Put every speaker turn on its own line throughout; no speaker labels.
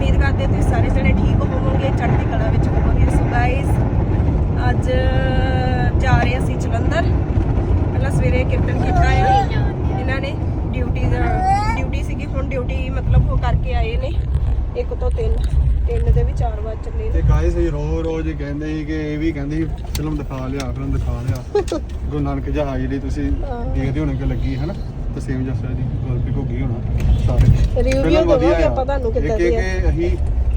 ਉਮੀਦ ਕਰਦੇ ਤੁਸੀਂ ਸਾਰੇ ਜਣੇ ਠੀਕ ਹੋਵੋਗੇ ਚੜ੍ਹਦੀ ਕਲਾ ਵਿੱਚ ਹੋਵੋਗੇ। ਸੋ ਗਾਇਸ ਅੱਜ ਜਾ ਰਹੇ ਅਸੀਂ ਜਲੰਧਰ। ਪਹਿਲਾਂ ਸਵੇਰੇ ਕੀਰਤਨ ਕੀਤਾ ਆ। ਇਹਨਾਂ ਨੇ ਡਿਊਟੀ ਦਾ ਡਿਊਟੀ ਸੀਗੀ ਹੁਣ ਡਿਊਟੀ ਮਤਲਬ ਉਹ ਕਰਕੇ ਆਏ ਨੇ। ਇੱਕ ਤੋਂ ਤਿੰਨ ਤਿੰਨ ਦੇ ਵੀ 4 ਵਜ ਚੱਲੇ ਨੇ।
ਤੇ ਗਾਇਸ ਇਹ ਰੋ ਰੋਜ਼ ਹੀ ਕਹਿੰਦੇ ਸੀ ਕਿ ਇਹ ਵੀ ਕਹਿੰਦੀ ਸੀ ਫਿਲਮ ਦਿਖਾ ਲਿਆ ਫਿਲਮ ਦਿਖਾ ਲਿਆ। ਗੁਰੂ ਨਾਨਕ ਜਹਾਜ਼ ਜਿਹੜੀ ਤੁਸੀਂ। ਦੇਖਦੇ ਹੋਣੇ ਕਿ ਲੱਗੀ ਹੈ ਨਾ ਤਸੀਮ ਜਸਰ ਦੀ ਗੋਲਪੀ ਕੋ ਗਈ ਹੋਣਾ ਸਾਰੇ।
ਰਿਵਿਊ ਦਵਾਂਗੇ। ਆਪਾਂ ਤੁਹਾਨੂੰ ਕਿੱਦਾਂ ਦੀ ਆ?
ਇੱਕ ਅਸੀਂ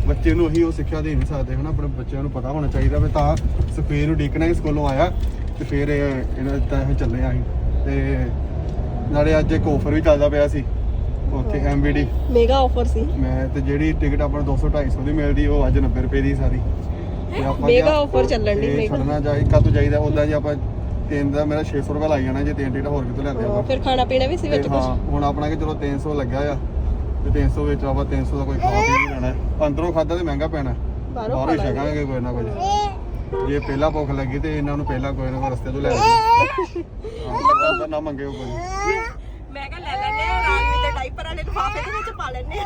ਬੱਚੇ ਨੂੰ ਅਸੀਂ ਉਹ ਸਿੱਖਿਆ ਦੇ ਨਹੀਂ ਸਕਦੇ ਹਨਾ ਆਪਣੇ ਬੱਚਿਆਂ ਨੂੰ ਪਤਾ ਹੋਣਾ ਚਾਹੀਦਾ ਵੀ ਤਾਂ ਸਪੇਰ ਨੂੰ ਡੀਕਣਾ ਹੀ ਸਕੂਲੋਂ ਆਇਆ ਤੇ ਫਿਰ ਇਹ- ਇਹਨਾਂ ਦਾ ਇਹ ਚੱਲੇ ਆਂ ਤੇ ਨਾਲੇ ਅੱਜ ਇੱਕ ਆਫਰ ਵੀ ਚੱਲਦਾ ਪਿਆ ਸੀ ਉੱਥੇ ਐਮਬੀਡੀ
ਮੇਗਾ ਆਫਰ ਸੀ।
ਮੈਂ ਤੇ ਜਿਹੜੀ ਟਿਕਟ ਆਪਾਂ ਨੂੰ 200 250 ਦੀ ਮਿਲਦੀ ਉਹ ਅੱਜ 90 ਰੁਪਏ ਦੀ ਸਾਰੀ। ਤੇ ਕਿਹਾ
offer ਚੱਲਣ
ਇਹ
mega।
ਛੱਡਣਾ ਜਾਈ ਕਦੋਂ ਜਾਈਦਾ ਉਦਾਂ ਜੇ ਆਪਾਂ ਤਿੰਨ ਦਾ ਮੇਰਾ 600 ਰੁਪਏ ਲੱਗ ਜਾਣਾ ਜੇ ਤਿੰਨ ਟਿਕਟ ਹੋਰ ਕਿਤੋਂ ਲੈਂਦੇ ਆਪਾਂ।
ਫਿਰ ਖਾਣਾ ਪੀਣਾ ਵੀ ਸੀ ਵਿੱਚ
ਤੇ
ਕੁਝ
ਹਾਂ ਹੁਣ ਆਪਣਾ ਕਿ ਚਲੋ 300 ਲੱਗਿਆ ਆ ਤੇ 300 ਵਿੱਚ ਆਪਾਂ 300 ਦਾ ਕੋਈ ਖਾ ਪੀ ਨਹੀਂ ਲੈਣਾ ਅੰਦਰੋਂ ਖਾਦਾ ਤੇ ਮਹਿੰਗਾ ਪੈਣਾ।
ਬਾਹਰੋਂ
ਬਾਹਰੋਂ ਹੀ
ਖਾ ਲਾਂਗੇ।
ਛਕਾਂਗੇ ਕੋਈ ਨਾ ਕੁਝ ਜੇ ਪਹਿਲਾਂ ਭੁੱਖ ਲੱਗੀ ਤੇ ਇਹਨਾਂ ਨੂੰ ਪਹਿਲਾਂ ਕੋਈ ਨਾ ਕੋਈ ਰਸਤੇ ਤੋਂ ਲੈ ਲੈਣਾ ਨਾ ਮੰਗਿਓ ਕੋਈ।
ਮੈਂ ਕਿਹਾ ਲੈ ਲੈਨੇ ਆ ਰਾਜਵੀਰ ਦੇ ਡਾਈਪਰ ਵਾਲੇ ਲਿਫਾਫੇ ਦੇ ਵਿੱਚ ਪਾ ਲੈਨੇ ਆ।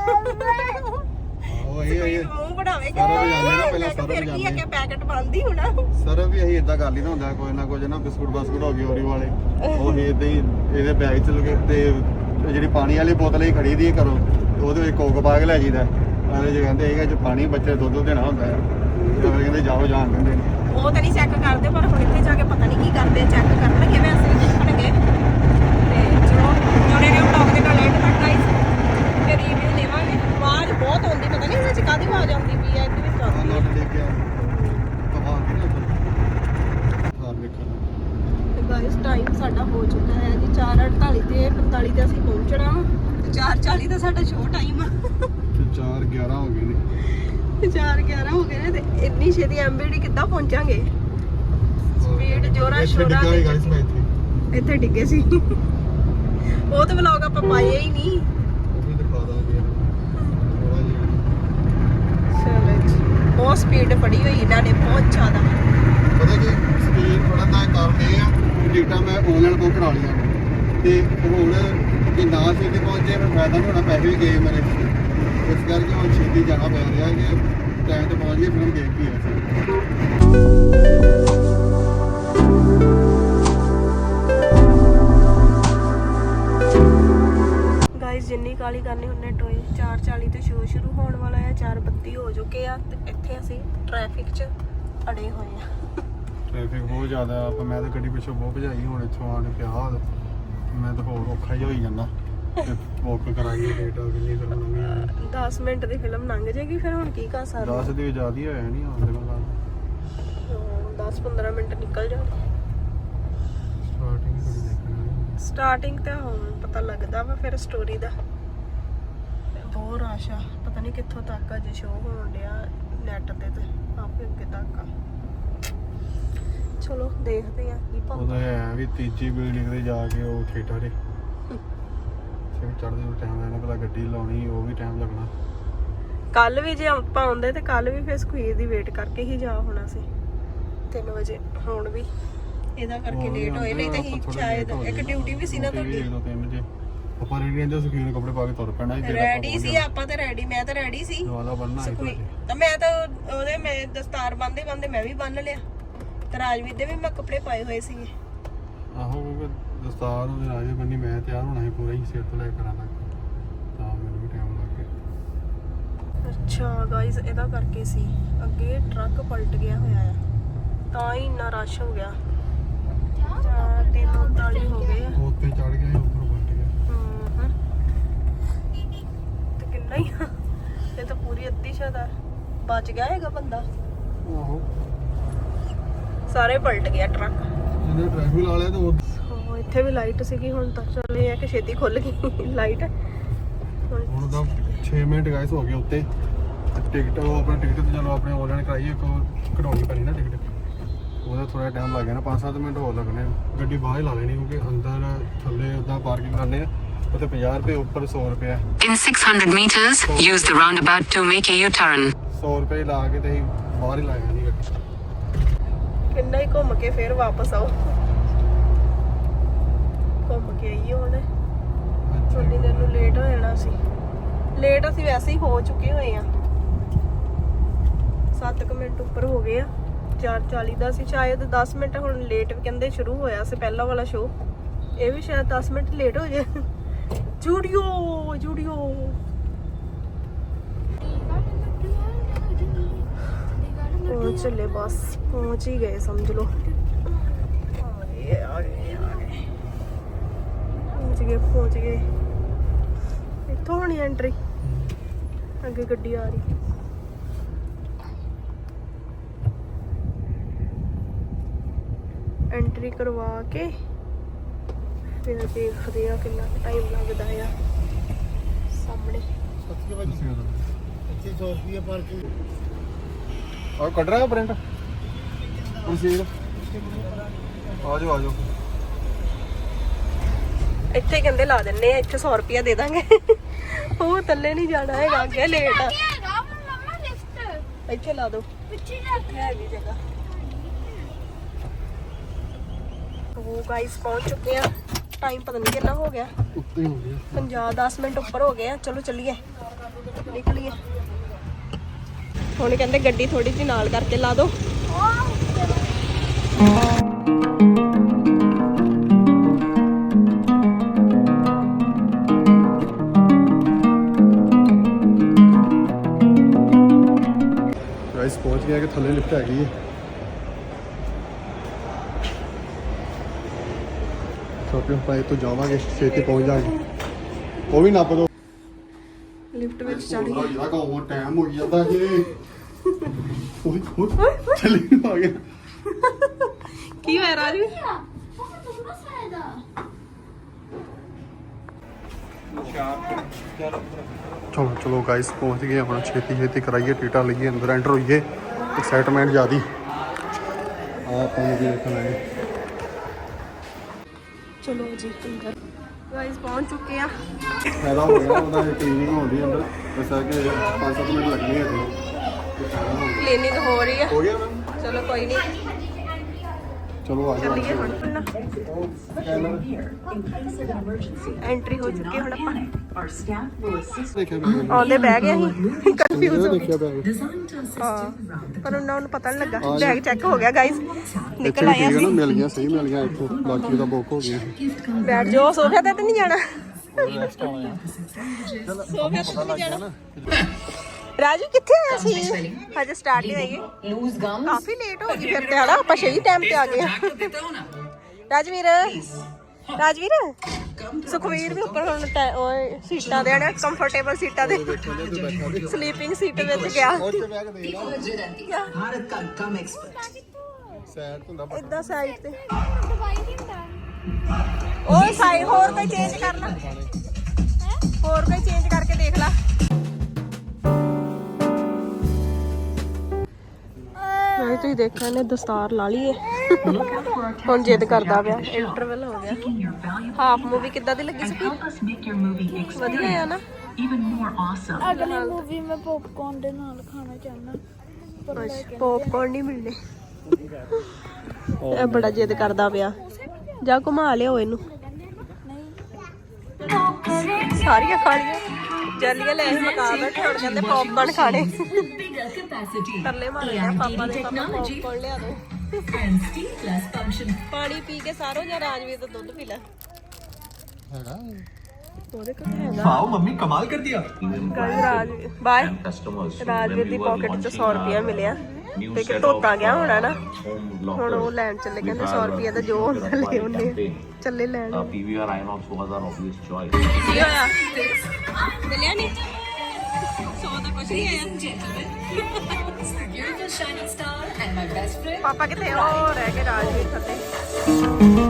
ਉਹ ਇਹ
ਮੂੰਹ ਬਣਾਵੇ
ਸਾਰਾ ਵਜਾਉਂਦੇ ਨਾ, ਪਹਿਲਾਂ ਸਾਰਾ
ਆ
ਵਜਾਉਂਦੇ।
ਕਿ ਪੈਕਟ ਬੰਦ ਹੋਣਾ।
ਸਰ ਵੀ ਅਸੀਂ ਇਦਾਂ ਕਰ ਲਈਦਾ ਹੁੰਦਾ ਕੋਈ ਨਾ ਕੁਝ ਨਾ ਬਿਸਕੁਟ ਬਾਸਕੁਟ ਹੋ ਗਏ ਓਰੀ ਵਾਲੇ। ਉਹ ਇਦਾਂ ਹੀ ਇਹਦੇ ਬੈਗ ਚ ਲਗੇ ਤੇ ਉਹ ਜਿਹੜੀ ਪਾਣੀ ਵਾਲੀ ਬੋਤਲ ਹੀ ਖੜੀ ਦੀ ਕਰੋ ਉਹਦੇ ਵਿੱਚ ਕੋਕ ਪਾ ਕੇ ਲੈ ਜੀਦਾ ਅਰੇ ਜੇ ਕਹਿੰਦੇ ਹੈਗਾ ਚ ਪਾਣੀ ਬੱਚੇ ਦੁੱਧ ਦੇਣਾ ਹੁੰਦਾ ਹੈ ਤੇ ਕਹਿੰਦੇ ਜਾਓ ਜਾਣ ਨੇ।
ਉਹ ਤਾਂ ਨਹੀਂ ਚੈੱਕ ਕਰਦੇ ਪਰ ਹੁਣ ਇੱਥੇ ਜਾ ਕੇ ਪਤਾ ਨਹੀਂ ਕੀ ਕਰਦੇ ਚੈੱਕ ਕਰਨਗੇ ਵੈਸੇ ਹੀ ਦੇਖਣਗੇ ਤੇ ਚਲੋ ਜੁੜੇ ਰਹੋ ਵਲੌਗ ਦੇ ਨਾਲ ਐਂਡ ਤੱਕ ਗਾਇਸ ਫਿਰ ਰਿਵਿਊ ਦੇਵਾਂਗੇ। ਆਵਾਜ਼ ਬਹੁਤ ਆਉਂਦੀ ਪਤਾ ਨਹੀਂ ਇਹਦੇ ਚ ਕਾਦੀ ਆਵਾਜ਼ ਆਉਂਦੀ ਪਈ ਹੈ ਇਹਦੇ ਵਿੱਚ ਆਉਂਦੀ ਹੈ
ਲੈ ਕੇ ਆ। ਕਮਾਲ ਦੀ ਨਾ। ਦੇਖੋ
ਤੇ ਗਾਇਸ ਟਾਈਮ ਸਾਡਾ ਹੋ ਚੁੱਕਾ ਹੈ ਜੀ 4:48 ਤੇ 45 ਤੇ ਅਸੀਂ ਪਹੁੰਚਣਾ ਵਾ ਤੇ 4:40 ਤੇ ਸਾਡਾ ਸ਼ੋਅ ਟਾਈਮ ਆ।
ਤੇ 4 11 ਹੋ ਗਏ ਨੇ।
ਤੇ 4:11 ਹੋ ਗਏ ਨੇ ਤੇ ਇੰਨੀ ਛੇਤੀ ਐਮਬੀਡੀ ਕਿੱਦਾਂ ਪਹੁੰਚਾਂਗੇ? ਸਪੀਡ ਜੋਰਾ
ਇੱਥੇ
ਸ਼ੋਰਾ
ਡਿੱਗਾ
ਤੇ
ਸੀ ਗਾਇਸ ਮੈਂ ਇੱਥੇ।
ਇੱਥੇ ਡਿੱਗੇ ਸੀ। ਉਹ ਤੇ ਵਲੌਗ ਆਪਾਂ ਪਾਏ ਹੀ ਨਹੀਂ। ਬਹੁਤ ਸਪੀਡ ਫੜੀ ਹੋਈ ਇਹਨਾਂ ਨੇ, ਬਹੁਤ ਜ਼ਿਆਦਾ।
ਪਤਾ ਕਿ ਸਪੀਡ ਫੜਨ ਦਾ ਕਾਰਨ ਇਹ ਆ ਡੇਟਾ ਮੈਂ ਆਨਲਾਈਨ ਬੁੱਕ ਕਰਾ ਲਿਆ ਤੇ ਹੁਣ ਜੇ ਨਾ ਛੇਤੀ ਪਹੁੰਚੇ, ਫਿਰ ਫਾਇਦਾ ਨਹੀਂ ਹੋਣਾ ਪੈਸੇ ਵੀ ਗਏ ਮੇਰੇ ਇਸ ਕਰਕੇ ਹੁਣ ਛੇਤੀ ਜਾਣਾ ਪੈ ਰਿਹਾ ਕਿ ਟਾਈਮ ਤੇ ਪਹੁੰਚ ਗਏ, ਫਿਰ ਗੇਮ
ਵੀ ਹੈ 40 ਕਰਨੀ ਹੁੰਨੇ ਟੋਏ 4:40 ਤੇ ਸ਼ੋਅ ਸ਼ੁਰੂ ਹੋਣ ਵਾਲਾ ਹੈ 4:32 ਹੋ ਚੁੱਕੇ ਆ ਤੇ ਇੱਥੇ ਅਸੀਂ ਟ੍ਰੈਫਿਕ 'ਚ ਅੜੇ ਹੋਏ ਆ।
ਟ੍ਰੈਫਿਕ ਬਹੁਤ ਜ਼ਿਆਦਾ ਆਪਾਂ ਮੈਂ ਤਾਂ ਗੱਡੀ ਪਿੱਛੋਂ ਬਹੁਤ ਭਜਾਈ ਹੁਣ ਇੱਥੋਂ ਆਣ ਕੇ ਆ ਮੈਂ ਤਾਂ ਹੋਰ ਔਖਾ ਹੀ ਹੋਈ ਜਾਂਦਾ। ਵਾਕ ਕਰਾਂਗੇ ਲੇਟ ਹੋ ਕਿੰਨੀ ਫਿਰ ਲੰਘੀ
10 ਮਿੰਟ ਦੀ ਫਿਲਮ ਲੰਘ ਜਾਏਗੀ ਫਿਰ ਹੁਣ ਕੀ ਕਰ ਸਕਦੇ?
10 ਦੀ ਜ਼ਿਆਦਾ ਹੀ ਹੋਇਆ ਨਹੀਂ ਆਉਂਦੇ ਨਾਲ।
10 15 ਮਿੰਟ ਨਿਕਲ ਜਾਣਗੇ
ਸਟਾਰਟਿੰਗ
ਤੇ ਹੁਣ ਪਤਾ ਲੱਗਦਾ ਵਾ ਫਿਰ ਸਟੋਰੀ ਦਾ। ਬਹੁਤ ਰਸ਼ ਆ। ਪਤਾ ਨਹੀਂ ਕਿੱਥੋਂ ਤੱਕ ਅਜੇ ਸ਼ੋਅ ਹੋਣ ਡਿਆ ਨੈਟ ਤੇ ਤੇ ਆਪੇ ਅੱਗੇ ਤੱਕ ਆ। ਚਲੋ ਦੇਖਦੇ ਆ ਕੀ
ਉਹਦਾ
ਪਾਉਂਦਾ।
ਹੈ ਵੀ ਤੀਜੀ ਬਿਲਡਿੰਗ ਤੇ ਜਾ ਕੇ ਉਹ ਥੀਏਟਰ ਏ। ਫਿਰ ਚੜ੍ਹਦੇ ਨੂੰ ਟਾਈਮ ਲੱਗਣਾ ਪਹਿਲਾਂ ਗੱਡੀ ਲਾਉਣੀ ਉਹ ਵੀ ਟਾਈਮ ਲੱਗਣਾ।
ਕੱਲ ਵੀ ਜੇ ਆਪਾਂ ਆਉਂਦੇ ਤੇ ਕੱਲ ਵੀ ਫਿਰ ਸਕੁਈਰ ਦੀ ਵੇਟ ਕਰਕੇ ਹੀ ਜਾ ਹੋਣਾ ਸੀ। 3 ਵਜੇ ਹੁਣ ਵੀ। ਇਹਦਾ ਕਰਕੇ ਲੇਟ ਹੋਏ ਨਹੀਂ ਤੇ ਹੀ ਸ਼ਾਇਦ
ਹੋ
ਇੱਕ। ਡਿਊਟੀ ਵੀ ਸੀ ਨਾ ਤੁਹਾਡੀ।
ਆਪਾਂ ਰੈਡੀ ਰਹਿੰਦੇ ਸਕੀਨ ਕੱਪੜੇ ਪਾ ਕੇ ਤੁਰ ਪੈਣਾ ਆਪਾਂ
ਰੈਡੀ ਸੀ। ਆਪਾਂ ਤਾਂ ਰੈਡੀ ਮੈਂ ਤਾਂ ਰੈਡੀ ਸੀ।
ਵਾਲਾ ਬੰਨਣਾ ਹੈ
ਸਕੂਈ ਤਾਂ ਮੈਂ ਤਾਂ ਉਹਦੇ ਮੈਂ ਦਸਤਾਰ ਬੰਨਦੇ ਬੰਨਦੇ ਮੈਂ ਵੀ ਬੰਨ ਲਿਆ। ਤੇ ਰਾਜਵੀਰ ਦੇ ਵੀ ਮੈਂ ਕੱਪੜੇ ਪਾਏ ਹੋਏ ਸੀਗੇ।
ਆਹੋ ਕਿਉਂਕਿ ਦਸਤਾਰ ਉਹਦੇ ਰਾਜੇ ਬੰਨੀ ਮੈਂ ਤਿਆਰ ਹੋਣਾ ਸੀ ਪੂਰਾ ਹੀ ਸਿਰ ਤੋਂ ਲੈ ਕੇ ਕਰਾਂ ਤੱਕ। ਤਾਂ ਮੈਨੂੰ ਵੀ ਟਾਈਮ ਲੱਗ ਗਿਆ।
ਅੱਛਾ ਗਾਇਸ ਇਹਦਾ ਕਰਕੇ ਸੀ। ਅੱਗੇ ਟਰੱਕ ਪਲਟ ਗਿਆ ਹੋਇਆ ਆ। ਤਾਂ ਹੀ ਇੰਨਾ ਰਸ਼ ਹੋ ਗਿਆ। ਚਾਰ ਤਿੰਨ ਉਨਤਾਲੀ ਹੋ ਗਏ
ਉੱਤੇ ਚੜ ਗਿਆ ਸੀ ਉੱਪਰ ਪਲਟ ਗਿਆ
ਹਮ। ਤੇ ਕਿੰਨਾ ਹੀ ਆ? ਇਹ ਤਾਂ ਪੂਰੀ ਅੱਧੀ ਸ਼ਦਾ ਬਚ ਗਿਆ ਹੈਗਾ ਬੰਦਾ।
ਆਹੋ।
ਸਾਰੇ ਪਲਟ ਗਿਆ ਟਰੱਕ।
ਜਿਹਨੇ ਟ੍ਰੈਫਿਕ ਲਾ ਲਿਆ ਤੇ ਉਹ
ਉਹ ਇੱਥੇ ਵੀ ਲਾਈਟ ਸੀਗੀ ਹੁਣ ਤਾਂ। ਚੱਲ ਇਹ ਆ ਕਿ ਛੇਤੀ ਖੁੱਲ ਗਈ ਲਾਈਟ। ਹੁਣ
ਹੁਣ ਤਾਂ 6 ਮਿੰਟ ਗਾਇਸ ਹੋ ਗਏ ਉੱਤੇ। ਤੇ ਟਿਕਟ ਉਹ ਆਪਣਾ ਟਿਕਟ ਤੇ ਚਲੋ ਆਪਣੇ ਆਨਲਾਈਨ ਕਰਾਈਏ ਇੱਕ ਉਹ ਕਢਾਉਣੀ ਪੈਣੀ ਨਾ ਟਿਕਟ। ਉਹਦਾ ਥੋੜਾ ਟਾਈਮ ਲੱਗ ਜਾਣਾ 5-7 ਮਿੰਟ ਹੋਰ ਲੱਗਣੇ ਆ। ਗੱਡੀ ਬਾਹਰ ਹੀ ਲਾ ਲੈਣੀ ਕਿਉਂਕਿ ਅੰਦਰ ਥੱਲੇ ਉਦਾਂ ਪਾਰਕਿੰਗ ਕਰਨੇ ਆ। ਉੱਥੇ 50 ਰੁਪਏ ਉੱਪਰ 100 ਰੁਪਏ ਆ।
In 600 meters, use the roundabout to make a U-turn.
100 ਰੁਪਏ ਲਾ ਕੇ ਤੇ ਅਸੀਂ ਬਾਹਰ ਹੀ ਲਾ ਗੱਡੀ।
ਕਿੰਨਾ ਹੀ ਘੁੰਮ ਕੇ ਫੇਰ ਵਾਪਸ ਆਓ। ਘੁੰਮ ਕੇ ਆਈਏ ਹੁਣ। ਥੋੜੀ ਦੇਰ ਨੂੰ ਲੇਟ ਹੋ ਜਾਣਾ ਸੀ ਲੇਟ ਅਸੀਂ ਵੈਸੇ ਹੀ ਹੋ ਚੁੱਕੇ ਹੋਏ ਆ। 7 ਮਿੰਟ ਉੱਪਰ ਹੋ ਗਏ ਆ। 4:40 ਦਾ ਸੀ ਸ਼ਾਇਦ 10 ਮਿੰਟ ਹੁਣ ਲੇਟ ਕਹਿੰਦੇ ਸ਼ੁਰੂ ਹੋਇਆ ਸੀ ਪਹਿਲਾ ਵਾਲਾ ਸ਼ੋਅ ਇਹ ਵੀ ਸ਼ਾਇਦ 10 ਮਿੰਟ ਲੇਟ ਹੋ ਜਾਏ। ਜੂਡੀਓ ਜੂਡੀਓ ਪਹੁੰਚ ਚੱਲੇ ਬਸ ਪਹੁੰਚ ਹੀ ਗਏ ਸਮਝ ਲਓ ਆ ਗਏ ਆ ਗਏ ਆ ਗਏ ਪਹੁੰਚ ਗਏ ਪਹੁੰਚ ਗਏ ਇੱਥੋਂ ਹੋਣੀ ਐਂਟਰੀ ਅੱਗੇ ਗੱਡੀ ਆ ਰਹੀ ਐਂਟਰੀ ਕਰਵਾ ਕੇ ਫਿਰ ਦੇਖਦੇ ਆ ਕਿੰਨਾ ਟਾਈਮ ਲੱਗਦਾ ਆ। ਸਾਹਮਣੇ।
ਇੱਥੇ 100 ਰੁਪਏ ਪਾਰਕਿੰਗ ਆ ਕੱਢ ਰਿਹਾ ਪ੍ਰਿੰਟ ਰਸੀਦ ਆ ਜਾਓ ਆ ਜਾਓ
ਇੱਥੇ ਕਹਿੰਦੇ ਲਾ ਦਿੰਨੇ ਆ ਇੱਥੇ 100 ਰੁਪਿਆ ਦੇ ਦਾਂਗੇ। ਉਹ ਥੱਲੇ ਨਹੀਂ ਜਾਣਾ ਹੈਗਾ ਅੱਗੇ ਲੇਟ ਆ। ਇੱਥੇ ਲਾ ਦੋ। ਹੈਗੀ ਜਗ੍ਹਾ। ਉਹ ਗਾਇਸ ਪਹੁੰਚ ਚੁੱਕੇ ਆ। ਟਾਈਮ ਪਤਾ ਨਹੀਂ ਕਿੰਨਾ ਹੋ ਗਿਆ।
ਉੱਤੇ ਹੋ ਗਿਆ।
50 10 ਮਿੰਟ ਉੱਪਰ ਹੋ ਗਏ ਆ। ਚਲੋ ਚੱਲੀਏ। ਨਿਕਲੀਏ ਹੁਣ ਕਹਿੰਦੇ ਗੱਡੀ ਥੋੜੀ ਜਿਹੀ ਨਾਲ ਕਰਕੇ ਲਾ ਦੋ।
ਗਾਇਸ ਪਹੁੰਚ ਗਿਆ ਕਿ ਥੱਲੇ ਲਿਫਟ ਹੈਗੀ ਹੈ ਸ਼ਾਪਿੰਗ ਪਾਈ ਤੋਂ ਜਾਵਾਂਗੇ ਛੇਤੀ ਪਹੁੰਚ ਜਾਾਂਗੇ ਉਹ ਵੀ ਨੱਪ ਦੋ।
ਲਿਫਟ ਵਿੱਚ ਚੜ ਗਏ
ਜਿਹੜਾ ਕੋ ਟਾਈਮ ਹੋ ਜਾਂਦਾ ਜੀ ਓਏ ਓਏ ਚੱਲੀ ਨੂੰ ਆ ਗਿਆ।
ਕੀ ਹੋਇਆ ਰਾਜੂ?
ਚਲੋ ਚਲੋ ਗਾਇਸ ਪਹੁੰਚ ਗਏ ਹੁਣ। ਛੇਤੀ ਛੇਤੀ ਕਰਾਈਏ ਟੀਟਾ ਲਈਏ ਅੰਦਰ ਐਂਟਰ ਹੋਈਏ। ਐਕਸਾਈਟਮੈਂਟ ਜ਼ਿਆਦੀ। ਆ ਆਪਾਂ ਵੀ ਦੇਖਣ ਆਏ।
ਚਲੋ ਜੀ ਅੰਦਰ ਗਾਇਸ ਪਹੁੰਚ ਚੁੱਕੇ ਆ।
ਫਾਇਦਾ ਹੋ ਗਿਆ ਉਹਦਾ ਕਲੀਨਿੰਗ ਹੁੰਦੀ ਅੰਦਰ। ਦੱਸਿਆ ਕਿ 5-7 ਮਿੰਟ ਲੱਗਣੇ ਆ ਤੇ
ਕਲੀਨਿੰਗ ਹੋ ਰਹੀ ਆ।
ਹੋ ਗਿਆ ਮੈਮ?
ਚਲੋ ਕੋਈ ਨਹੀਂ।
ਚਲੋ ਆ ਜਾਓ
ਚੱਲੀਏ ਹੁਣ ਐਂਟਰੀ ਹੋ ਚੁੱਕੀ ਹੁਣ ਆਪਾਂ।
ਦੇਖਿਆ ਬੈਗ
ਆਉਂਦੇ ਬਹਿ ਗਏ ਅਸੀਂ ਕਨਫਿਊਜ਼ ਹੋ। ਗਏ
ਦੇਖਿਆ ਬੈਗ।
ਹਾਂ ਪਰ ਉਹਨਾਂ ਨੂੰ ਪਤਾ ਨਹੀਂ ਲੱਗਾ। ਬੈਗ ਚੈੱਕ ਹੋ ਗਿਆ ਗਾਇਸ
ਇੱਥੇ
ਨਿਕਲ
ਵੀ
ਆਇਆ
ਠੀਕ ਹੈ ਨਾ?
ਸੀ।
ਮਿਲ ਗਿਆ ਸਹੀ ਮਿਲ ਗਿਆ ਇੱਥੋਂ। ਬਾਕੀ ਉਹਦਾ ਬੁੱਕ ਹੋ ਗਿਆ।
ਬੈਠ ਜਾਓ ਸੋਫੇ ਤੇ ਤਾਂ ਨਹੀਂ ਜਾਣਾ। ਸੋਫੇ ਤੇ ਤਾਂ ਨਹੀਂ ਜਾਣਾ ਰਾਜੂ ਕਿੱਥੇ ਆਇਆ ਸੀ? ਹਜੇ ਸਟਾਰਟ ਹੀ ਹੋਈ।
Lose gum?
ਕਾਫੀ ਲੇਟ ਹੋ ਗਈ ਫਿਰ ਤੇ ਹਨਾ? ਆਪਾਂ ਸਹੀ ਟਾਈਮ ਤੇ ਆ ਗਏ। ਰਾਜਵੀਰ ਰਾਜਵੀਰ ਸੁਖਵੀਰ ਵੀ ਉੱਪਰ ਹੁਣ ਓਏ ਸੀਟਾਂ ਦੇ ਨੇ ਕੰਫਰਟੇਬਲ ਸੀਟਾਂ ਦੇ। ਸਲੀਪਿੰਗ ਸੀਟ ਵਿੱਚ ਗਿਆ।
ਦੇ
ਇਦਾਂ ਸਾਈਡ ਤੇ। ਉਹ ਸਾਈਡ ਹੋਰ ਕੋਈ ਚੇਂਜ ਕਰ ਲਾ ਹੋਰ ਕੋਈ ਚੇਂਜ ਤੁਸੀਂ ਦੇਖਿਆ ਨੇ ਦਸਤਾਰ ਲਾ ਲਈ ਏ। ਹੁਣ ਜਿੱਦ ਕਰਦਾ ਪਿਆ। ਇੰਟਰਵਲ ਹੋ ਗਿਆ। ਹਾਫ ਮੂਵੀ ਕਿੱਦਾਂ ਦੀ ਲੱਗੀ ਸੀ? ਵਧੀਆ ਆ ਨਾ।
even more awesome.
ਅਗਲੀ ਮੂਵੀ ਮੈਂ ਪੌਪਕਾਰਨ ਦੇ ਨਾਲ ਖਾਣਾ ਚਾਹੁੰਦਾ।
ਪੌਪਕਾਰਨ ਨਹੀਂ ਮਿਲਨੇ ਇਹ ਬੜਾ ਜਿੱਦ ਕਰਦਾ ਪਿਆ। ਜਾ ਘੁਮਾ ਲਿਓ ਇਹਨੂੰ। ਸਾਰੀਆਂ ਖਾ ਲਈਆਂ ਜੱਲੀਆਂ ਲੈ ਮਕਾ ਬੈਠੇ ਹੁਣ ਕਹਿੰਦੇ ਪੌਪਕਾਰਨ ਖਾਣੇ। ਰਾਜਵੀਰ
ਮੰਮੀ ਕਮਾਲ
ਕਰ ਦਿਆ ਬਾਏ। ਰਾਜਵੀਰ ਦੀ ਪਾਕਟ 'ਚ 100 ਰੁਪਿਆ ਮਿਲਿਆ। ਤੇ ਕਿ ਧੋਤਾ ਗਿਆ ਹੋਣਾ ਨਾ। ਹੁਣ ਉਹ ਲੈਣ ਚੱਲੇ ਕਹਿੰਦੇ 100 ਰੁਪਿਆ ਦਾ ਜੋ ਹੁੰਦਾ ਲੈ ਉਹਨੇ ਚੱਲੇ ਲੈਣ।
PVR INOX was our obvious choice
ਕੀ ਹੋਇਆ? ਮਿਲਿਆ ਨਹੀਂ ਸੌ ਦਾ ਕੁਝ ਨਹੀਂ ਆਇਆ
Beautiful shining star and my best friend.
ਪਾਪਾ ਕਿਤੇ ਉਹ ਰਹਿ ਗਏ ਰਾਜਵੀਰ ਥੱਲੇ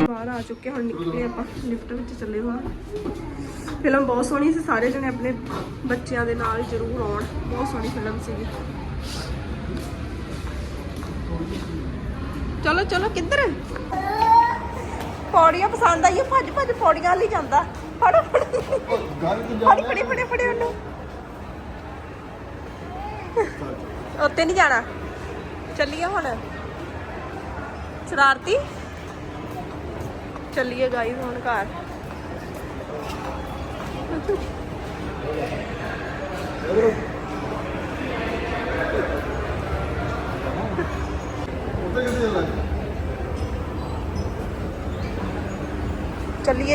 ਬਾਹਰ ਆ ਚੁੱਕੇ ਹੁਣ ਨਿਕਲੇ ਆਪਾਂ ਲਿਫਟ ਵਿੱਚ ਚੱਲੇ ਬਾਹਰ ਫਿਲਮ ਬਹੁਤ ਸੋਹਣੀ ਸੀ ਸਾਰੇ ਜਣੇ ਆਪਣੇ ਬੱਚਿਆਂ ਦੇ ਨਾਲ ਜ਼ਰੂਰ ਆਉਣ ਬਹੁਤ ਸੋਹਣੀ ਫਿਲਮ ਸੀਗੀ ਚਲੋ ਚਲੋ, ਕਿੱਧਰ? ਪੌੜੀਆਂ ਪਸੰਦ ਆਈਆਂ, ਭੱਜ ਭੱਜ ਪੌੜੀਆਂ ਲਈ ਜਾਂਦਾ। ਫੜੋ ਫੜੋ।
ਗੱਲ ਤੇ
ਫੜੀ ਫੜੀ ਉਹਨੂੰ। ਉੱਤੇ ਨਹੀਂ ਜਾਣਾ। ਚੱਲੀਏ ਹੁਣ। ਸ਼ਰਾਰਤੀ? ਚੱਲੀਏ ਗਾਈ ਹੁਣ ਘਰ।
ਉੱਥੇ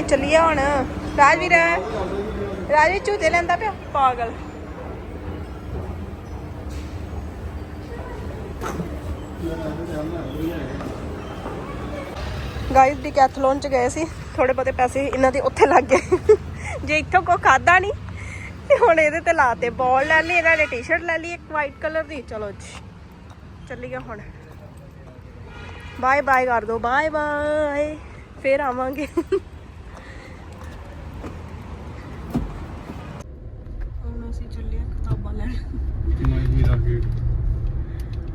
ਚੱਲੀਏ ਚੱਲੀਏ ਹੁਣ। ਰਾਜਵੀਰ ਰਾਜਵੀਰ ਝੂਟੇ ਲੈਂਦਾ ਪਿਆ? ਪਾਗਲ। ਗਾਈਸ ਕੈਥਲੋਨ ਚ ਗਏ ਸੀ। ਥੋੜੇ ਬਹੁਤੇ ਪੈਸੇ ਇਹਨਾਂ ਦੇ ਉੱਥੇ ਲੱਗ ਗਏ। ਜੇ ਇੱਥੋਂ ਕੋ ਖਾਦਾ ਨਹੀਂ ਤੇ ਹੁਣ ਇਹਦੇ ਤੇ ਲਾਤੇ। ਬਾਲ ਲੈ ਲਈ, ਇਹਨਾਂ ਨੇ ਟੀ-ਸ਼ਰਟ ਲੈ ਲਈ, ਇੱਕ ਵਾਈਟ ਕਲਰ ਦੀ। ਚਲੋ ਜੀ ਚੱਲੀਏ ਹੁਣ। ਬਾਏ ਬਾਏ ਕਰ ਦੋ। ਬਾਏ ਬਾਏ ਫੇਰ ਆਵਾਂਗੇ ਹੁਣ ਅਸੀਂ ਚੱਲੇ ਆ ਕਿਤਾਬਾਂ ਲੈਣ
ਮਾਈ ਹੀਰਾ ਗੇਟ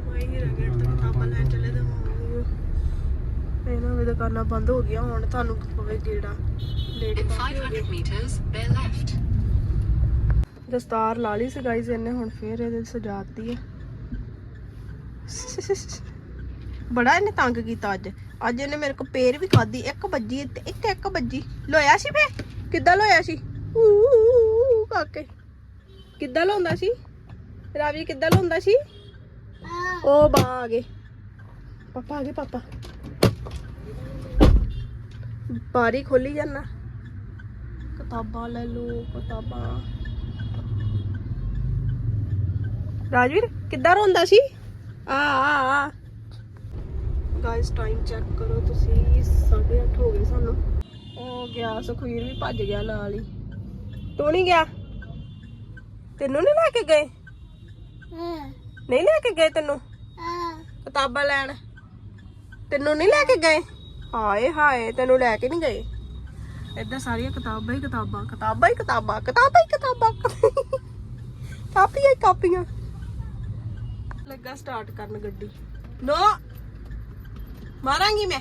ਮੈਂ ਹੀ ਰਗੜ ਤੇ ਕਿਤਾਬਾਂ ਲੈਣ ਚੱਲੇ ਤੇ ਇਹਨਾਂ ਵੀ ਦੁਕਾਨਾਂ ਬੰਦ ਹੋ ਗਈਆਂ ਹੁਣ ਤੁਹਾਨੂੰ ਪਵੇ ਗੇੜਾ। Lady
In 500 meters, bear left.
ਦਸਤਾਰ ਲਾ ਲਈ ਸੀ ਗਾਈਜ਼ ਇਹਨੇ ਹੁਣ ਫੇਰ ਇਹਦੇ ਸਜਾਤੀ ਹੈ। ਬੜਾ ਇਹਨੇ ਤੰਗ ਕੀਤਾ ਅੱਜ। ਅੱਜ ਇਹਨੇ ਮੇਰੇ ਕੋ ਪੇਰ ਵੀ ਖਾਦੀ ਇੱਕ ਵੱਜੀ ਤੇ ਇੱਕ ਇੱਕ ਵੱਜੀ। ਲੋਇਆ ਸੀ ਫੇ ਕਿੱਦਾਂ ਲੋਇਆ ਸੀ? ਊ, ਕਾਕੇ। ਕਿੱਦਾਂ ਲਾਉਂਦਾ ਸੀ? ਰਾਵੀ ਕਿੱਦਾਂ ਲਾਉਂਦਾ ਸੀ? ਉਹ ਬਾ ਆ ਗਏ ਪਾਪਾ ਆ ਗਏ ਪਾਪਾ। ਬਾਰੀ ਖੋਲੀ ਜਾਣਾ ਕਿਤਾਬਾਂ ਲੈ ਲਓ ਕਿਤਾਬਾਂ। ਰਾਜਵੀਰ ਕਿੱਦਾਂ ਰੋਂਦਾ ਸੀ? ਆ ਆ ਆ। ਗਾਇਸ ਟਾਈਮ ਚੈੱਕ ਕਰੋ ਤੁਸੀਂ 8:30 ਹੋ ਗਏ ਸਾਨੂੰ। ਉਹ ਗਿਆ ਸੁਖਵੀਰ ਵੀ ਭੱਜ ਗਿਆ ਨਾਲ ਹੀ। ਤੂੰ ਨਹੀਂ ਗਿਆ? ਤੈਨੂੰ ਨਹੀਂ ਲੈ ਕੇ ਗਏ? ਨਹੀਂ ਲੈ ਕੇ ਗਏ ਤੈਨੂੰ? ਕਿਤਾਬਾਂ ਲੈਣ? ਤੈਨੂੰ ਨਹੀਂ ਲੈ ਕੇ ਗਏ? ਹਾਏ ਹਾਏ ਤੈਨੂੰ ਲੈ ਕੇ ਨਹੀਂ ਗਏ? ਏਦਾਂ ਸਾਰੀਆਂ ਕਿਤਾਬਾਂ ਹੀ ਕਿਤਾਬਾਂ। ਕਿਤਾਬਾਂ ਹੀ ਕਿਤਾਬਾਂ ਕਿਤਾਬਾਂ ਹੀ ਕਿਤਾਬਾਂ। ਕਾਪੀਆਂ ਹੀ ਕਾਪੀਆਂ। ਲੱਗਾ ਸਟਾਰਟ ਕਰਨ ਗੱਡੀ। ਨੋ ਮਾਰਾਂਗੀ ਮੈਂ।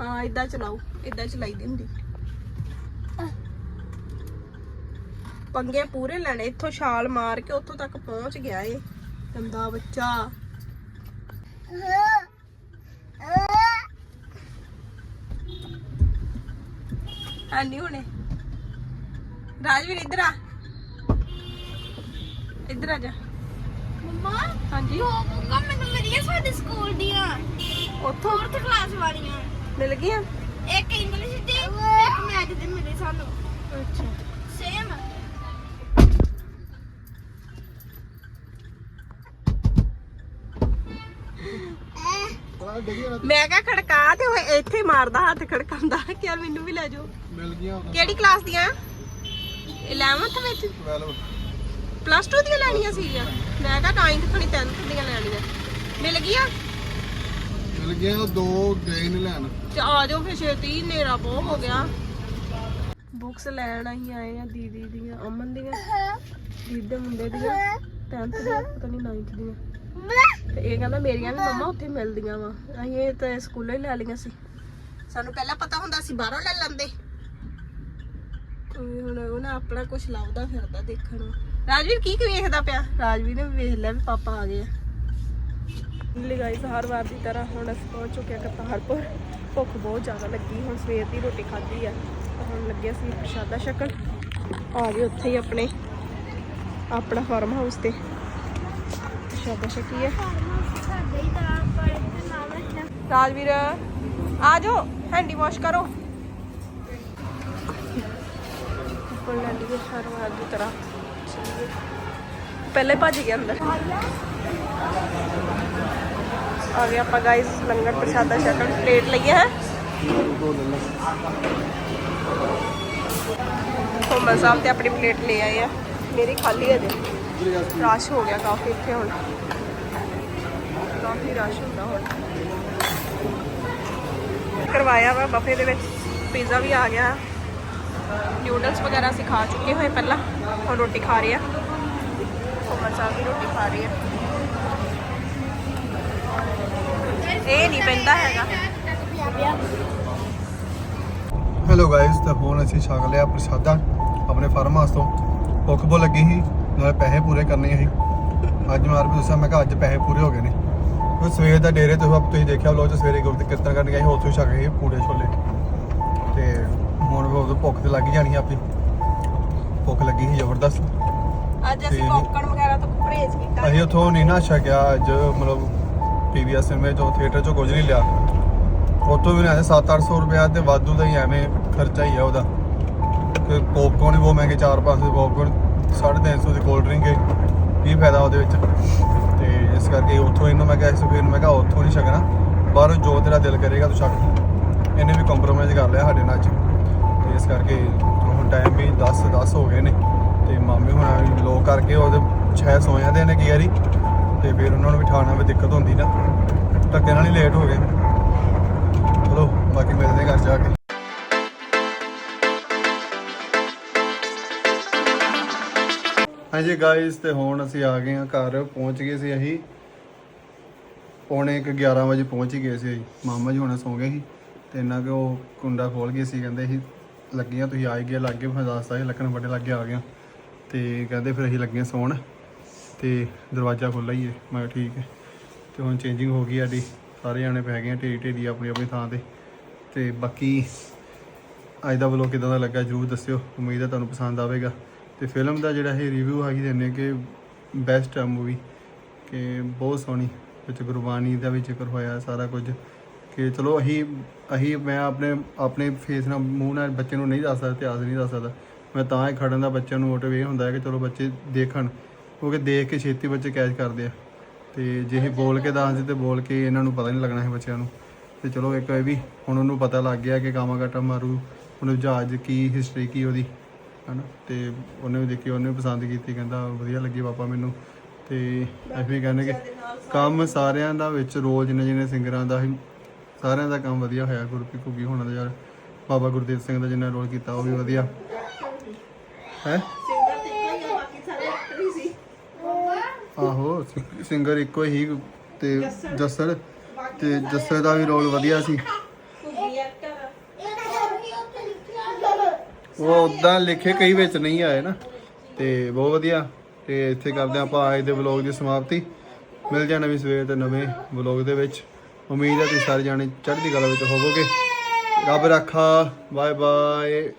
ਹਾਂ ਇਦਾਂ ਚਲਾਓ ਇਦਾਂ ਚਲਾਈ ਦੀ ਹੁੰਦੀ। ਪੰਗੇ ਪੂਰੇ ਲੈਣੇ ਇੱਥੋਂ ਛਾਲ ਮਾਰ ਕੇ ਉੱਥੋਂ ਤੱਕ ਪਹੁੰਚ ਗਿਆ ਏ। ਗੰਦਾ ਬੱਚਾ। ਹੁਣੇ। ਰਾਜਵੀਰ ਇੱਧਰ ਆ। ਇੱਧਰ ਆ ਜਾ।
ਮੰਮਾ
ਹਾਂਜੀ।
ਦੋ ਬੁੱਕਾਂ ਮੈਨੂੰ ਮਿਲੀਆਂ ਸਾਡੇ ਸਕੂਲ ਦੀਆਂ।
ਉੱਥੋਂ?
4th ਕਲਾਸ ਵਾਲੀਆਂ।
ਮਿਲ ਗਈਆਂ?
ਇੱਕ ਇੰਗਲਿਸ਼ ਦੀ ਇੱਕ ਮੈਥ ਦੀ ਮਿਲੀ ਸਾਨੂੰ।
ਅੱਛਾ
ਸੇਮ
ਪਤਾ ਡਿੱਗੀ ਨਾ
ਮੈਂ ਕਿਹਾ ਖੜਕਾ ਤੇ ਉਹ ਇੱਥੇ ਮਾਰਦਾ ਹੱਥ ਖੜਕਾਉਂਦਾ। ਕਿ ਯਾਰ ਮੈਨੂੰ ਵੀ ਲੈ ਜਾਓ।
ਮਿਲ ਗਈਆਂ
ਕਿਹੜੀ ਕਲਾਸ ਦੀਆਂ? 11th ਵਿੱਚ?
12
ਪਲੱਸ 2 ਦੀਆਂ ਲੈਣੀਆਂ ਸੀਗੀਆਂ। ਮੈਂ ਕਿਹਾ 9th ਖਣੀ 10th ਦੀਆਂ ਲੈਣੀਆਂ। ਮਿਲ ਗਈਆਂ?
ਮਿਲ ਗਈਆਂ ਉਹ ਦੋ ਗਏ ਨੇ ਲੈਣ।
ਤੇ ਆ ਜਾਓ ਫਿਰ ਛੇਤੀ ਹਨੇਰਾ ਬਹੁਤ ਹੋ ਗਿਆ। ਬੁੱਕਸ ਲੈਣ ਅਸੀਂ ਆਏ ਆ ਦੀਦੀ ਦੀਆਂ ਅਮਨ ਦੀਆਂ ਦੀਦੀ ਦੇ ਮੁੰਡੇ ਦੀਆਂ 10th ਦੀਆਂ ਪਤਾ ਨਹੀਂ 9th ਦੀਆਂ। ਤੇ ਇਹ ਕਹਿੰਦਾ ਮੇਰੀਆਂ ਵੀ ਮੰਮਾ ਉੱਥੇ ਮਿਲਦੀਆਂ ਵਾ। ਅਸੀਂ ਇਹ ਤਾਂ ਸਕੂਲੋਂ ਹੀ ਲੈ ਲਈਆਂ ਸੀ। ਸਾਨੂੰ ਪਹਿਲਾਂ ਪਤਾ ਹੁੰਦਾ ਸੀ ਬਾਹਰੋਂ ਲੈ ਲੈਂਦੇ। ਉਹ ਹੁਣ ਉਹ ਨਾ ਆਪਣਾ ਕੁਝ ਲੱਭਦਾ ਫਿਰਦਾ ਦੇਖਣ ਨੂੰ। ਰਾਜਵੀਰ ਕੀ ਕੀ ਵੇਖਦਾ ਪਿਆ? ਰਾਜਵੀਰ ਨੇ ਵੀ ਵੇਖ ਲਿਆ ਵੀ ਪਾਪਾ ਆ ਗਏ ਆ। ਲਈ ਗਾਈਸ ਹਰ ਵਾਰ ਦੀ ਤਰ੍ਹਾਂ ਹੁਣ ਅਸੀਂ ਪਹੁੰਚ ਚੁੱਕੇ ਹਾਂ ਕਰਤਾਰਪੁਰ। ਭੁੱਖ ਬਹੁਤ ਜ਼ਿਆਦਾ ਲੱਗੀ ਹੁਣ ਸਵੇਰ ਦੀ ਰੋਟੀ ਖਾਧੀ ਆ। ਤਾਂ ਹੁਣ ਲੱਗਿਆ ਸੀ ਪ੍ਰਸ਼ਾਦਾ ਛਕਣ। ਆ ਗਏ ਉੱਥੇ ਹੀ ਆਪਣੇ ਆਪਣਾ ਫਾਰਮ ਹਾਊਸ ਤੇ। ਪ੍ਰਸ਼ਾਦਾ ਛਕੀ ਹੈ
ਸਾਡੇ ਹੀ ਤਰ੍ਹਾਂ ਪਰ ਇੱਥੇ ਨਾਮ ਰੱਖਿਆ
ਰਾਜਵੀਰ ਆ ਜਾਓ ਹੈਂਡੀ ਵਾਸ਼ ਕਰੋ ਉੱਪਰ ਲੈ ਲਈਏ ਹਰ ਵਾਰ ਦੀ ਤਰ੍ਹਾਂ ਚੱਲੀਏ। ਪਹਿਲੇ ਭੱਜ ਗਿਆ ਅੰਦਰ ਆ ਗਏ ਆਪਾਂ ਗਾਇਸ ਲੰਗਰ ਪ੍ਰਸ਼ਾਦਾ ਛਕਣ ਪਲੇਟ ਲਈਏ ਹੈ ਕੋਮਲ ਸਾਹਿਬ ਤੇ ਆਪਣੀ ਪਲੇਟ ਲੈ ਆਏ ਆ ਮੇਰੀ ਖਾਲੀ ਹੈ ਜੇ ਰਸ਼ ਹੋ ਗਿਆ ਕਾਫੀ ਇੱਥੇ ਹੁਣ ਕਾਫੀ ਰਸ਼ ਹੁੰਦਾ ਹੁਣ ਕਰਵਾਇਆ ਵਾ ਬਫੇ ਦੇ ਵਿੱਚ। ਪੀਜ਼ਾ ਵੀ ਆ ਗਿਆ। ਨਿਊਡਲਸ ਵਗੈਰਾ ਅਸੀਂ ਚੁੱਕੇ ਹੋਏ ਪਹਿਲਾਂ। ਹੁਣ ਰੋਟੀ ਖਾ ਰਹੇ ਆ। ਕੋਮਲ ਸਾਹਿਬ ਵੀ ਰੋਟੀ ਖਾ ਰਹੀ ਆ। ਇਹ ਨਹੀਂ ਪੈਂਦਾ ਹੈਗਾ।
ਹੈਲੋ ਗਾਇਸ ਤਾਂ ਹੁਣ ਅਸੀਂ ਛਕ ਲਿਆ ਪ੍ਰਸ਼ਾਦਾ ਆਪਣੇ ਫਾਰਮ ਹਾਊਸ ਤੋਂ ਭੁੱਖ ਬਹੁਤ ਲੱਗੀ ਸੀ, ਨਾਲੇ ਪੈਸੇ ਪੂਰੇ ਕਰਨੇ ਸੀ। ਅੱਜ ਮਾਰ ਵੀ ਦੱਸਿਆ, ਮੈਂ ਕਿਹਾ ਅੱਜ ਪੈਸੇ ਪੂਰੇ ਹੋ ਗਏ ਨੇ। ਉਹ ਸਵੇਰ ਦਾ ਡੇਰੇ ਤੋਂ ਤੁਸੀਂ ਦੇਖਿਆ ਵਲੋਗ ਚ ਸਵੇਰੇ ਗੁਰਦ ਕੀਰਤਨ ਕਰਨ ਗਏ ਸੀ, ਉੱਥੋਂ ਹੀ ਛਕ ਗਏ ਪੂੜੇ ਛੋਲੇ। ਤੇ ਹੁਣ ਵੀ ਉਦੋਂ ਭੁੱਖ ਤੇ ਲੱਗ ਜਾਣੀ ਆਪੀ। ਭੁੱਖ ਲੱਗੀ ਸੀ ਜ਼ਬਰਦਸਤ।
ਅੱਜ ਅਸੀਂ ਪੌਪਕਾਰਨ ਵਗੈਰਾ ਤੋਂ ਪਰਹੇਜ਼ ਕੀਤਾ।
ਅਸੀਂ ਉੱਥੋਂ ਨਹੀਂ ਨਾ ਛਕਿਆ ਅੱਜ ਮਤਲਬ ਪੀਵੀਐਸ ਸਿਨੇਮੇ ਚੋਂ ਥੀਏਟਰ ਚੋਂ ਕੁਝ ਨਹੀਂ ਲਿਆ। ਉੱਥੋਂ ਵੀ ਲੈਂਦੇ 7-800 ਰੁਪਇਆ ਤੇ ਵਾਧੂ ਦਾ ਹੀ ਐਵੇਂ ਖਰਚਾ ਹੀ ਆ ਉਹਦਾ। ਤੇ ਪੌਪਕੌਰਨ ਹੀ ਬਹੁਤ ਮਹਿੰਗੇ 4-500 ਦੇ ਪੌਪਕੌਰਨ 350 ਦੀ ਕੋਲਡ ਡਰਿੰਕ ਹੈ ਕੀ ਫਾਇਦਾ ਉਹਦੇ ਵਿੱਚ? ਇਸ ਕਰਕੇ ਉੱਥੋਂ ਇਹਨੂੰ ਮੈਂ ਕਿਹਾ ਇਸ ਫਿਰ ਮੈਂ ਕਿਹਾ ਉੱਥੋਂ ਨਹੀਂ ਛਕਣਾ। ਬਾਹਰੋਂ ਜੋ ਤੇਰਾ ਦਿਲ ਕਰੇਗਾ ਤੂੰ ਛਕ। ਇਹਨੇ ਵੀ ਕੰਪਰੋਮਾਈਜ਼ ਕਰ ਲਿਆ ਸਾਡੇ ਨਾਲ ਅੱਜ। ਤੇ ਇਸ ਕਰਕੇ ਹੁਣ ਟਾਈਮ ਵੀ 10 10 ਹੋ ਗਏ ਨੇ। ਤੇ ਮਾਮੇ ਹੁਣਾਂ ਵੀ ਲੋਕ ਕਰਕੇ ਉਹਦੇ ਛੇ ਸੌ ਜਾਂਦੇ ਨੇ ਕੀ ਵਾਰੀ ਤੇ ਫਿਰ ਉਹਨਾਂ ਨੂੰ ਵੀ ਦਿੱਕਤ ਹੁੰਦੀ ਨਾ। ਧੱਕੇ ਨਾਲ ਹੀ ਲੇਟ ਹੋ ਗਏ। ਚਲੋ, ਬਾਕੀ ਮਿਲਦੇ ਘਰ ਜਾ ਕੇ। ਹਾਂਜੀ ਗਾਇਸ ਤੇ ਹੁਣ ਅਸੀਂ ਆ ਗਏ ਹਾਂ ਘਰ। ਪਹੁੰਚ ਗਏ ਸੀ ਅਸੀਂ ਪੌਣੇ ਕੁ 11 ਵਜੇ ਪਹੁੰਚ ਹੀ ਗਏ ਸੀ ਅਸੀਂ। ਮਾਮਾ ਜੀ ਹੁਣੇ ਸੌਂ ਗਏ ਸੀ ਤੇ ਇੰਨਾ ਕਿ ਉਹ ਕੁੰਡਾ ਖੋਲ ਗਏ ਸੀ, ਕਹਿੰਦੇ ਸੀ ਲੱਗੀਆਂ, ਤੁਸੀਂ ਆ ਹੀ ਗਏ ਲੱਗੇ, ਮੈਂ ਦੱਸਦਾ ਸੀ ਲੱਕਣ ਵੱਡੇ ਲੱਗੇ ਆ ਗਿਆ ਤੇ ਕਹਿੰਦੇ ਫਿਰ ਅਸੀਂ ਲੱਗੇ ਸੌਣ ਤੇ ਦਰਵਾਜ਼ਾ ਖੁੱਲ੍ਹਾ ਹੀ ਹੈ ਮੈਂ ਕਿਹਾ ਠੀਕ ਹੈ। ਤੇ ਹੁਣ ਚੇਂਜਿੰਗ ਹੋ ਗਈ ਸਾਡੀ। ਸਾਰੇ ਜਾਣੇ ਪੈ ਗਏ ਆ ਢੇਰੀ ਢੇਰੀ ਆਪਣੀ ਆਪਣੀ ਥਾਂ ਤੇ। ਤੇ ਬਾਕੀ ਅੱਜ ਦਾ ਵਲੋਗ ਕਿਦਾਂ ਦਾ ਲੱਗਾ ਜਰੂਰ ਦੱਸਿਓ। ਉਮੀਦ ਹੈ ਤੁਹਾਨੂੰ ਪਸੰਦ ਆਵੇਗਾ। ਤੇ ਫਿਲਮ ਦਾ ਜਿਹੜਾ ਇਹ ਰਿਵਿਊ ਹੈਗੀ ਦਿੰਨੇ ਕਿ ਬੈਸਟ ਆ ਮੂਵੀ ਕਿ ਬਹੁਤ ਸੋਹਣੀ। ਵਿੱਚ ਗੁਰਬਾਣੀ ਦਾ ਵੀ ਜ਼ਿਕਰ ਹੋਇਆ, ਸਾਰਾ ਕੁਝ। ਕਿ ਚਲੋ ਅਸੀਂ ਅਸੀਂ, ਮੈਂ ਆਪਣੇ ਆਪਣੇ ਫੇਸ ਨਾਲ, ਮੂੰਹ ਨਾਲ ਬੱਚੇ ਨੂੰ ਨਹੀਂ ਦੱਸ ਸਕਦਾ, ਇਤਿਹਾਸ ਨਹੀਂ ਦੱਸ ਸਕਦਾ। ਮੈਂ ਤਾਂ ਹੀ ਖੜਨ ਦਾ ਬੱਚਿਆਂ ਨੂੰ ਮੋਟਿਵ ਇਹ ਹੁੰਦਾ ਹੈ ਕਿ ਚਲੋ ਬੱਚੇ ਦੇਖਣ, ਕਿਉਂਕਿ ਦੇਖ ਕੇ ਛੇਤੀ ਬੱਚੇ ਕੈਚ ਕਰਦੇ ਆ। ਤੇ ਜੇ ਇਹ ਬੋਲ ਕੇ ਦੱਸਦੇ ਤੇ ਬੋਲ ਕੇ ਇਹਨਾਂ ਨੂੰ ਪਤਾ ਨਹੀਂ ਲੱਗਣਾ ਹੈ ਬੱਚਿਆਂ ਨੂੰ। ਤੇ ਚਲੋ ਇੱਕ ਇਹ ਵੀ, ਹੁਣ ਉਹਨੂੰ ਪਤਾ ਲੱਗ ਗਿਆ ਕਿ ਕਾਮਾਗਾਟਾ ਮਾਰੂ, ਉਹਨੂੰ ਜਹਾਜ਼ ਕੀ ਹਿਸਟਰੀ ਕੀ ਉਹਦੀ, ਹਨਾ? ਤੇ ਉਹਨੇ ਵੀ ਦੇਖੀ, ਉਹਨੇ ਵੀ ਪਸੰਦ ਕੀਤੀ, ਕਹਿੰਦਾ ਵਧੀਆ ਲੱਗੀ ਪਾਪਾ ਮੈਨੂੰ। ਤੇ ਅਸੀਂ ਕਹਿੰਦੇ ਕਿ ਕੰਮ ਸਾਰਿਆਂ ਦਾ ਵਿੱਚ ਰੋਲ ਜਿੰਨੇ ਜਿੰਨੇ ਸਿੰਗਰਾਂ ਦਾ ਸੀ ਸਾਰਿਆਂ ਦਾ ਕੰਮ ਵਧੀਆ ਹੋਇਆ ਗੁਰਪ੍ਰੀਤ ਘੁੱਗੀ ਹੋਣਾ ਦਾ ਯਾਰ ਬਾਬਾ ਗੁਰਦੇਵ ਸਿੰਘ ਦਾ ਜਿੰਨਾ ਰੋਲ ਕੀਤਾ ਉਹ ਵੀ ਵਧੀਆ। ਹੈ? ਆਹੋ ਸਿੰਗਰ ਇੱਕੋ ਹੀ ਤੇ ਜੱਸੜ। ਤੇ ਜੱਸੜ ਦਾ ਵੀ ਰੋਲ ਵਧੀਆ ਸੀ। ਉਹ ਉਦਾਂ ਲਿਖੇ ਕਈ ਵਿੱਚ ਨਹੀਂ ਆਏ ਨਾ ਤੇ ਬਹੁਤ ਵਧੀਆ। ਤੇ ਇੱਥੇ ਕਰਦੇ ਹਾਂ ਆਪਾਂ ਅੱਜ ਦੇ ਵਲੌਗ ਦੀ ਸਮਾਪਤੀ। ਮਿਲ ਜਾਣਾ ਵੀ ਸਵੇਰ ਤੇ ਨਵੇਂ ਵਲੌਗ ਦੇ ਵਿੱਚ। ਉਮੀਦ ਹੈ ਤੁਸੀਂ ਸਾਰੇ ਜਾਣੇ ਚੜ੍ਹਦੀ ਕਲਾ ਵਿੱਚ ਹੋਵੋਗੇ। ਰੱਬ ਰੱਖਾ ਬਾਏ ਬਾਏ